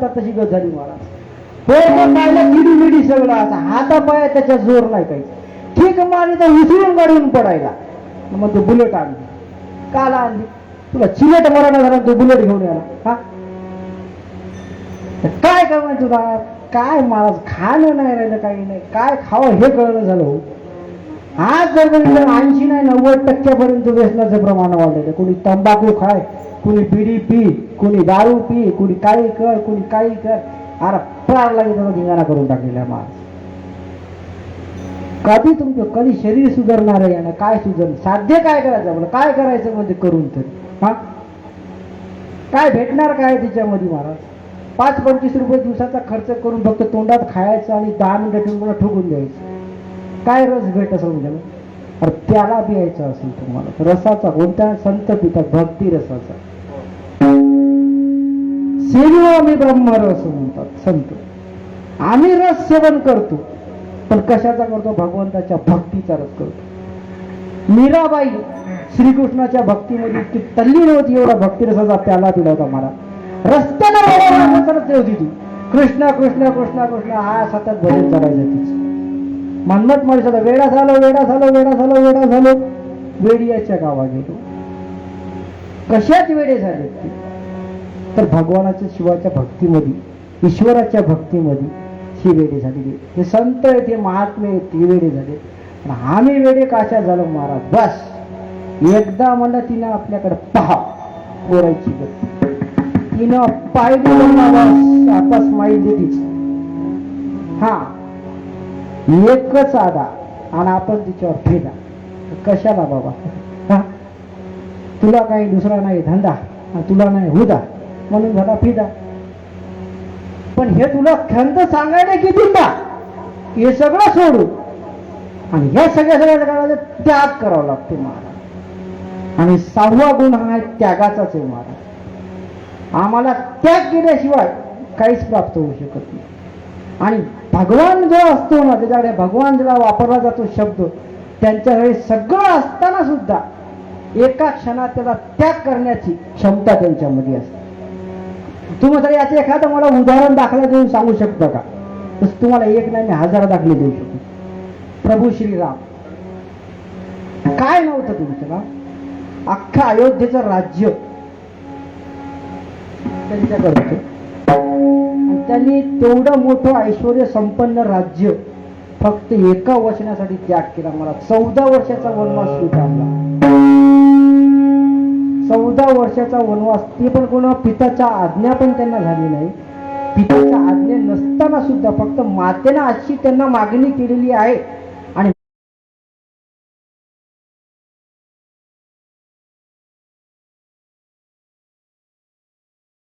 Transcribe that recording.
करता तशी गत झाली महाराज पोरग पाहिला किडी मिडी सगळं असा. हातापाया त्याच्या जोर नाही काही. ठीक मारली तर विसरून गाडून पडायला. मग तो बुलेट आणली. काला आणली. तुला चिलेट मराठा झाला तो बुलेट घेऊन याला हा? काय करणार तुला? काय महाराज खाणं नाही राहिलं काही नाही. काय खावं हे कळलं झालं हो. आज जर बघितलं ऐंशी नाही नव्वद टक्क्यापर्यंत व्यसनाचं प्रमाण वाढलेलं. कोणी तंबाखू खाय कोणी बिडी पी कोणी दारू पी कोणी काही कर कोणी काही कर. अरे प्रार लागेल त्याचा धिंगाणा करून टाकलेला माणूस. कधी तुमचं कधी शरीर सुधारणार आहे यानं काय सुधार साध्य काय करायचं आपलं? काय करायचं म्हणजे करून तरी? हा? काय भेटणार काय तिच्यामध्ये महाराज? पाच पंचवीस रुपये दिवसाचा खर्च करून फक्त तोंडात खायचं आणि दहा मिनिटं ठेवून मला ठोकून द्यायचं. काय रस भेट असं म्हणजे? अरे त्याला प्यायचा असेल तुम्हाला. रसाचा कोणत्या संत पितात भक्ती रसाचा. सेवा आम्ही ब्रह्मरस म्हणतात संत. आम्ही रस सेवन करतो पण कशाचा करतो? भगवंताच्या भक्तीचा रस करतो. मीराबाई श्रीकृष्णाच्या भक्तीमध्ये इतकी तल्लीन होती एवढा भक्तिरसाचा प्याला पिला होता मला. रस्त्याला होती ती कृष्णा कृष्णा कृष्णा कृष्णा हा सतत भजन करायचं तिचं म्हणमत माणसाला वेडा झालो वेडा झालो वेडा झालो वेडा झालो. वेडियाच्या गावा गेलो. कशाच वेडे झाले तर भगवानाच्या शिवाच्या भक्तीमध्ये ईश्वराच्या भक्तीमध्ये ही वेडे झालेली हे संत आहेत हे महात्मे आहेत ते वेडे झाले. पण आम्ही वेडे काशा झालो महाराज? बस. एकदा म्हणलं तिनं आपल्याकडे पहा. पोरायची गत तिनं पाहिजे बस आता स्माईल देतीच हा. एकच आदा आणि आपण तिच्यावर फेदा कशाला बाबा? हा? तुला काही दुसरा नाही धंदा आणि तुला नाही हुदा म्हणून झाला फिदा पण हे तुला खंत सांगायला की? दिंदा हे सगळं सोडू. आणि ह्या सगळ्या सगळ्या करायला त्याग करावा लागतो महाराज. आणि सहावा गुण हा त्यागाचाच आहे महाराज. आम्हाला त्याग केल्याशिवाय काहीच प्राप्त होऊ शकत नाही. आणि भगवान जो असतो ना त्याच्याकडे भगवान जेव्हा वापरला जातो शब्द त्यांच्याकडे सगळं असताना सुद्धा एका क्षणात त्याला त्याग करण्याची क्षमता त्यांच्यामध्ये असते. तुम्ही जर याचं एखादं मला उदाहरण दाखला देऊन सांगू शकता का? तसं तुम्हाला एक नाही मी हजार दाखले देऊ शकतो. प्रभू श्रीराम. काय नव्हतं तुमचं ना अख्खा अयोध्येचं राज्य त्यांच्याकडचं आणि त्यांनी तेवढं मोठं ऐश्वर संपन्न राज्य फक्त एका वचनासाठी त्याग केला. मला चौदा वर्षाचा वनवास स्वीकारला चौदा वर्षाचा वनवास ते पण कोणा पिताच्या आज्ञा पण त्यांना झाली नाही. पिताच्या आज्ञा नसताना सुद्धा फक्त मातेनं अशी त्यांना मागणी केलेली आहे.